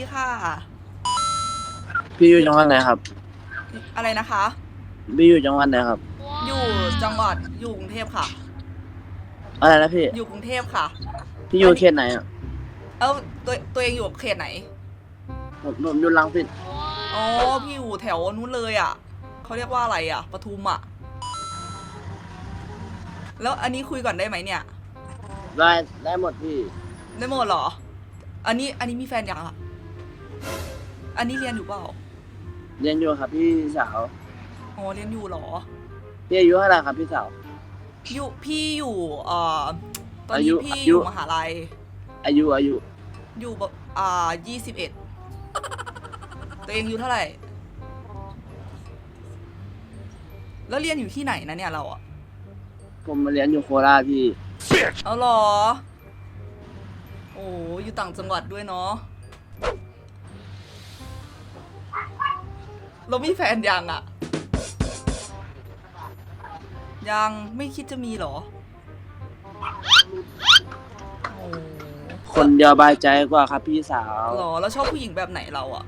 ดีค่ะ พี่อยู่จังหวัดไหนครับ อะไรนะคะ พี่อยู่จังหวัดไหนครับ อยู่จังหวัดอยู่กรุงเทพค่ะ อะไรนะพี่ อยู่กรุงเทพค่ะ พี่อยู่เขตไหนอะเอ้าตัวตัวเองอยู่เขตไหนผมผมอยู่ลังสิตอ๋อพี่อยู่แถวนู้นเลยอะเขาเรียกว่าอะไรอะปทุมอะ แล้วอันนี้คุยก่อนได้ไหมเนี่ย ได้ได้หมดพี่ ได้หมดเหรอ อันนี้อันนี้มีแฟนยังอะ อันนี้เรียนอยู่เปล่าเรียนอยู่ครับพี่สาวอ๋อเรียนอยู่เหรอ พี่อายุเท่าไหร่ครับพี่สาว อยู่พี่อยู่เอ่อตอนอานี้ยุพี่อาอยุ ยู่มหาลัย อายุอายุอยู่แบบอ่ายี่สิบเอ็ดตัวเองอยู่เท่าไหร่ แล้วเรียนอยู่ที่ไหนนะเนี่ยเราอะผมมาเรียนอยู่โคราชพี่เอาเหรอ โอ้อยู่ต่างจังหวัดด้วยเนาะ เรามีแฟนยังอะยังไม่คิดจะมีเหรอโอ้คนเดียวบายใจกว่าครับพี่สาวเหรอแล้วชอบผู้หญิงแบบไหนเราอะ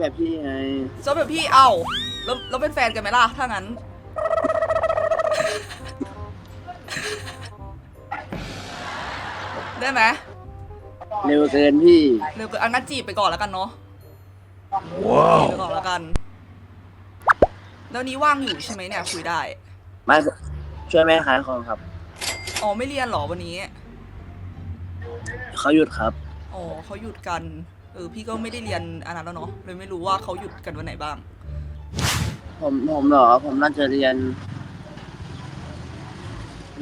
แบบพี่ไงชอบแบบพี่เอาแล้วเราเป็นแฟนกันไหมล่ะถ้างั้น ได้ไหม เร็วเกินพี่ เร็วเกินอันงั้นจีบไปก่อนแล้วกันเนาะว้าวจีบไปก่อนแล้วกัน แล้วนี้ว่างอยู่ใช่ไหมเนี่ยคุยได้ มาช่วยแม่ขายของครับ อ๋อไม่เรียนเหรอวันนี้ เขาหยุดครับ อ๋อเขาหยุดกัน เออพี่ก็ไม่ได้เรียนอันนั้นแล้วเนาะเลยไม่รู้ว่าเขาหยุดกันวันไหนบ้าง ผมผมเหรอ ผมน่าจะเรียน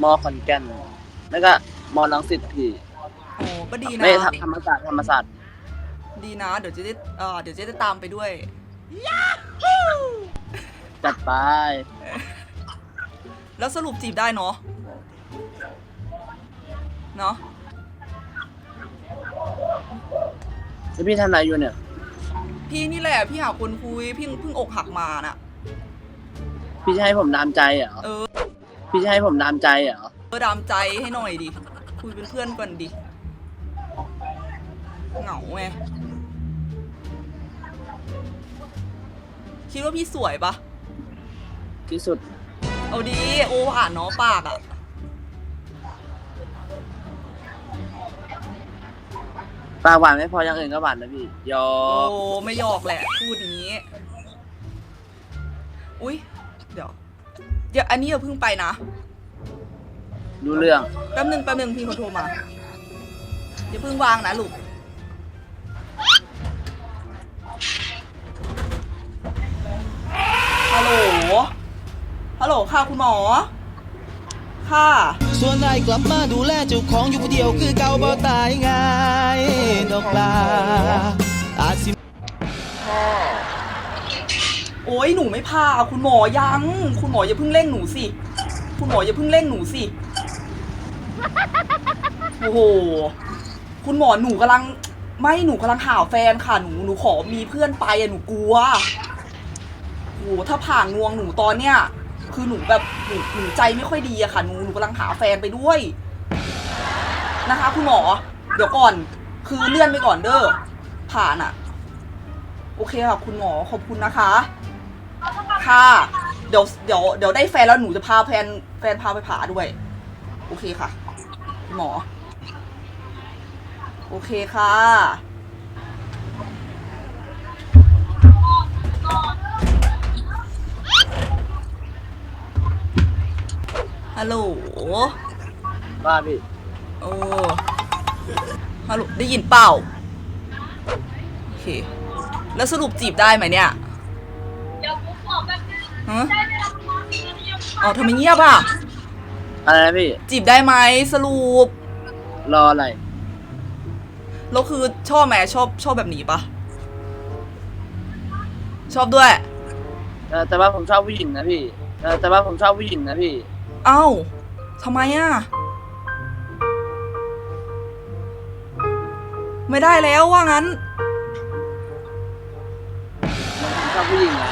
มขอนแก่นแล้วก็มลังสิตพี่อ๋อ ก็ดีนะ ไม่ธรรธรรมศาสตร์ธรรมศาสตร์ดีนะ เดี๋ยวจะได้เออเดี๋ยวจะได้ตามไปด้วย จัดไปแล้วสรุปจีบได้เนาะ เนาะ แล้วพี่ทำอะไรอยู่เนี่ยพี่นี่แหละ พี่หาคนคุย พี่เพิ่งอกหักมาน่ะ พี่จะให้ผมดามใจเหรอเออ พี่จะให้ผมดามใจเหรอเออดามใจให้หน่อยดิ คุยเป็นเพื่อนก่อนดิ เหงาไงคิดว่าพี่สวยปะที่สุด เอาดีโอหวานเนาะปากอะปากหวานไม่พออย่างอื่นก็หวานนะพี่ยอโอ้กไม่หยอกแหละพูดอย่างนี้ อุ๊ยเดี๋ยวเดี๋ยวอันนี้อย่าเพิ่งไปนะดูเรื่อง แป๊บหนึ่งแป๊บหนึ่งพี่เขาโทรมาอย่าเพิ่งวางนะลูก ฮัลโหล ฮัลโหลค่ะคุณหมอ ค่ะ ส่วนนายกลับมาดูแลเจ้าของอยู่ผู้เดียวคือเก่าบ่ตายง่ายดอกลาอาจสิโอ้ยหนูไม่พาคุณหมอยัง คุณหมออย่าเพิ่งเร่งหนูสิ คุณหมออย่าเพิ่งเร่งหนูสิ โอ้โห คุณหมอหนูกำลัง ไม่หนูกำลังหาแฟนค่ะ หนูหนูขอมีเพื่อนไปอะหนูกลัว โอ้โหถ้าผ่างวงหนูตอนเนี้ยคือหนูแบบหนูหนูใจไม่ค่อยดีอะค่ะหนูหนูกำลังหาแฟนไปด้วยนะคะคุณหมอ เดี๋ยวก่อน คือเลื่อนไปก่อนเด้อผ่านอะโอเคค่ะคุณหมอขอบคุณนะคะ ค่ะเดี๋ยวเดี๋ยวเดี๋ยวได้แฟนแล้วหนูจะพาแฟนแฟนพาไปผ่าด้วย โอเคค่ะ คุณหมอ โอเคค่ะ ฮัลโหล ว่าพี่โอ้ ฮัลโหล ได้ยินเปล่า โอเค แล้วสรุปจีบได้ไหมเนี่ยเดี๋ยวผมบอกแป๊บนึงฮะได้เวลาประมาณสี่นาทีอ๋อทำไมเงียบอะ อะไรนะพี่ จีบได้ไหมสรุป รออะไร แล้วคือชอบไหมชอบชอบแบบนี้ปะชอบด้วยแต่แต่ว่าผมชอบผู้หญิงนะพี่แต่แต่ว่าผมชอบผู้หญิงนะพี่ เอ้าทำไมอะ ไม่ได้แล้วว่างั้นผมชอบผู้หญิงไง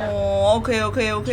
อ๋อ โอเค โอเค โอเค